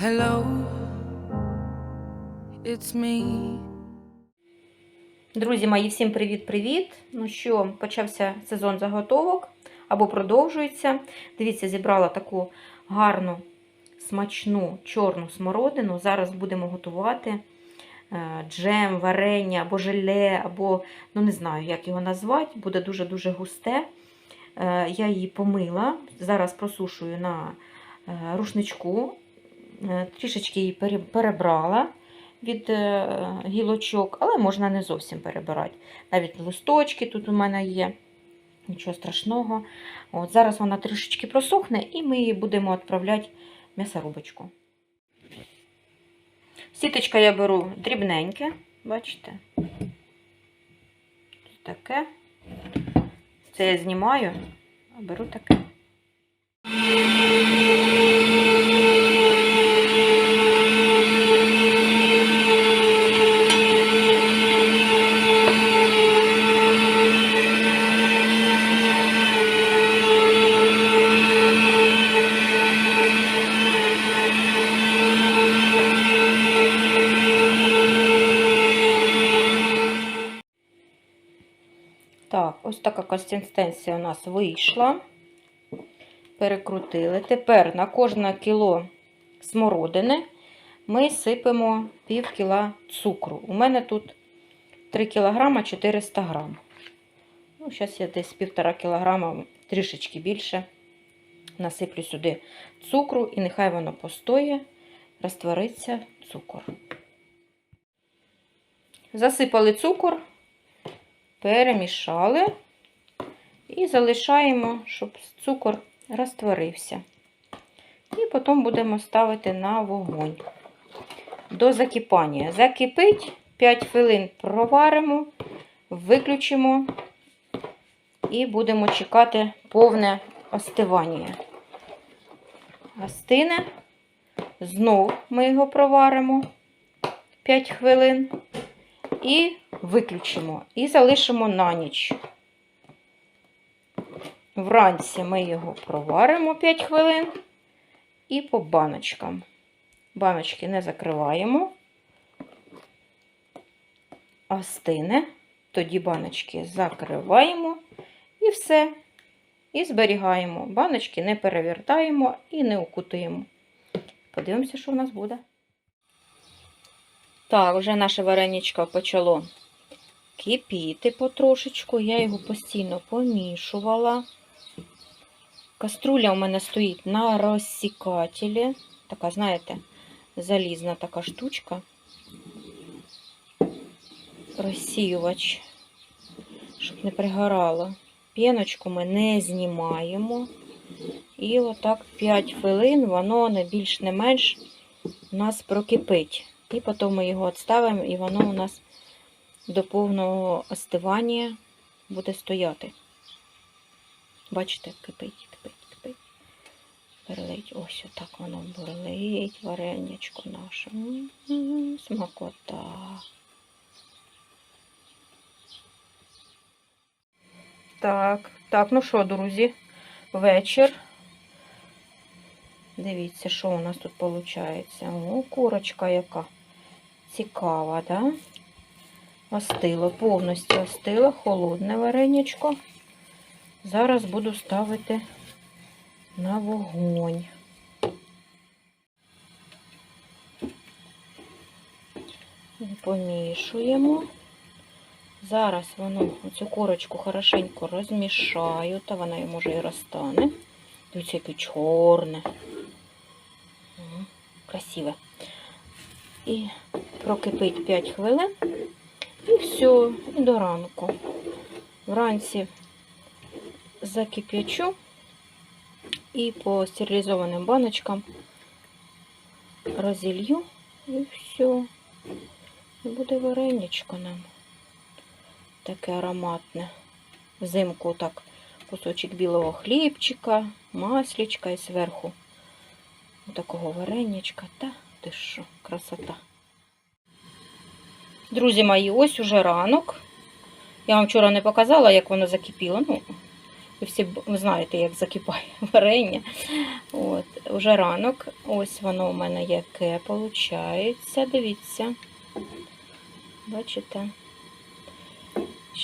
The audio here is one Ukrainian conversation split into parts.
Hello, it's me. Друзі мої, всім привіт-привіт! Ну що, почався сезон заготовок або продовжується. Дивіться, зібрала таку гарну, смачну чорну смородину. Зараз будемо готувати е, джем, варення або желе, або ну не знаю, як його назвати. Буде дуже-дуже густе. Е, Я її помила. Зараз просушую на е, рушничку. Е, Трішечки її перебрала від е, гілочок, але можна не зовсім перебирати. Навіть листочки тут у мене є. Нічого страшного. От, Зараз вона трішечки просохне і ми її будемо відправляти в м'ясорубочку. Сіточка я беру дрібненьке, бачите? Таке. Це я знімаю, а беру таке. Так, ось така консистенція у нас вийшла. Перекрутили. Тепер на кожне кіло смородини ми сипемо пів кіла цукру. У мене тут 3 кг 400 г. Ну, зараз я десь 1,5 кг, трішечки більше. Насиплю сюди цукру і нехай воно постоє, розтвориться цукор. Засипали цукор перемішали і залишаємо, щоб цукор розтворився. І потім будемо ставити на вогонь до закипання. Закипить 5 хвилин проваримо, виключимо і будемо чекати повне остивання. Остине, знов ми його проваримо 5 хвилин і виключимо і залишимо на ніч. Вранці ми його проваримо 5 хвилин і по баночкам. Баночки не закриваємо, остине, тоді баночки закриваємо і все. І зберігаємо. Баночки не перевертаємо і не укутуємо. Подивимося, що в нас буде. Так, вже наше вареничко почало кипіти потрошечку. Я його постійно помішувала. Каструля у мене стоїть на розсікателі. Така, знаєте, залізна така штучка. Розсіювач, щоб не пригорало. Піночку ми не знімаємо. І отак 5 хвилин воно не більш не менш у нас прокипить. І потім ми його відставимо, і воно у нас до повного остивання буде стояти. Бачите, кипить, кипить, кипить. Бурлить. Ось отак воно бурлить, варенячко наше. М-м-м, Смакота. Так, так, ну що, друзі, вечір. Дивіться, що у нас тут виходить. О, курочка яка цікава, да? Остило, повністю остило, холодне варенячко. Зараз буду ставити на вогонь. Помішуємо. Зараз воно цю корочку хорошенько розмішаю, та вона може і розтане. Дивіться, яке чорне. Красиве. І прокипить 5 хвилин. І все, і до ранку. Вранці закип'ячу і по стерилізованим баночкам розілью і все. І буде вареничко нам. Таке ароматне. Взимку так кусочок білого хлібчика, маслічка і зверху такого вареничка. Та ти що, красота. Друзі мої, ось уже ранок. Я вам вчора не показала, як воно закипіло. Ну, Ви всі знаєте, як закипає варення. От, Уже ранок. Ось воно у мене яке виходить. Дивіться. Бачите?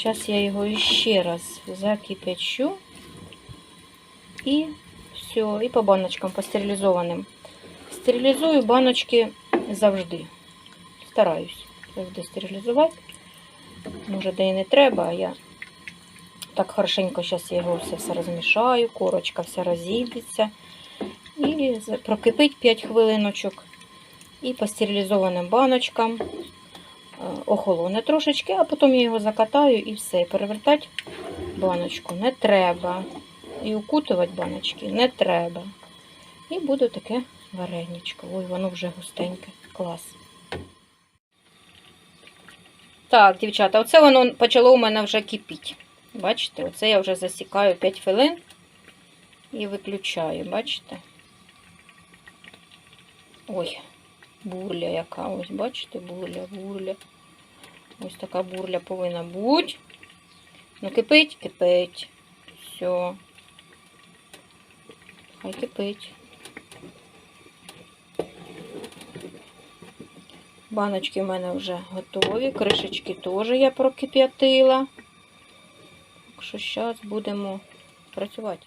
Зараз я його ще раз закипячу. І все, і по баночкам, по стерилізованим. Стерилізую баночки завжди. Стараюсь завжди стерилізувати. Може, де і не треба, а я так хорошенько зараз його все, все розмішаю, корочка вся розійдеться. І прокипить 5 хвилиночок. І по стерилізованим баночкам е, охолоне трошечки, а потім я його закатаю і все. Перевертати баночку не треба. І укутувати баночки не треба. І буде таке вареничко. Ой, воно вже густеньке. Клас. Так, дівчата, оце воно почало у мене вже кипіти. Бачите, оце я вже засікаю 5 хвилин і виключаю, бачите? Ой, бурля яка. Ось, бачите, бурля, бурля. Ось така бурля повинна бути. Ну, кипить, кипить. Все. Хай кипить. Баночки в мене вже готові. Кришечки теж я прокип'ятила. Так що зараз будемо працювати.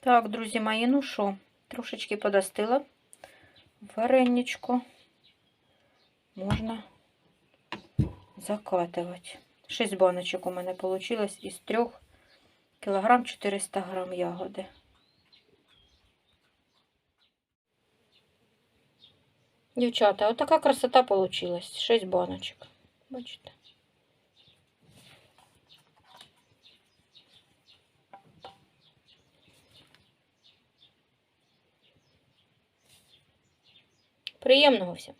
Так, друзі мої, ну що, трошечки подостила вареничко. Можна закатувати. 6 баночок у мене вийшло із 3 кілограм 400 грам ягоди. Дівчата, отака красота получилась. 6 баночок. Бачите? Приємного всім!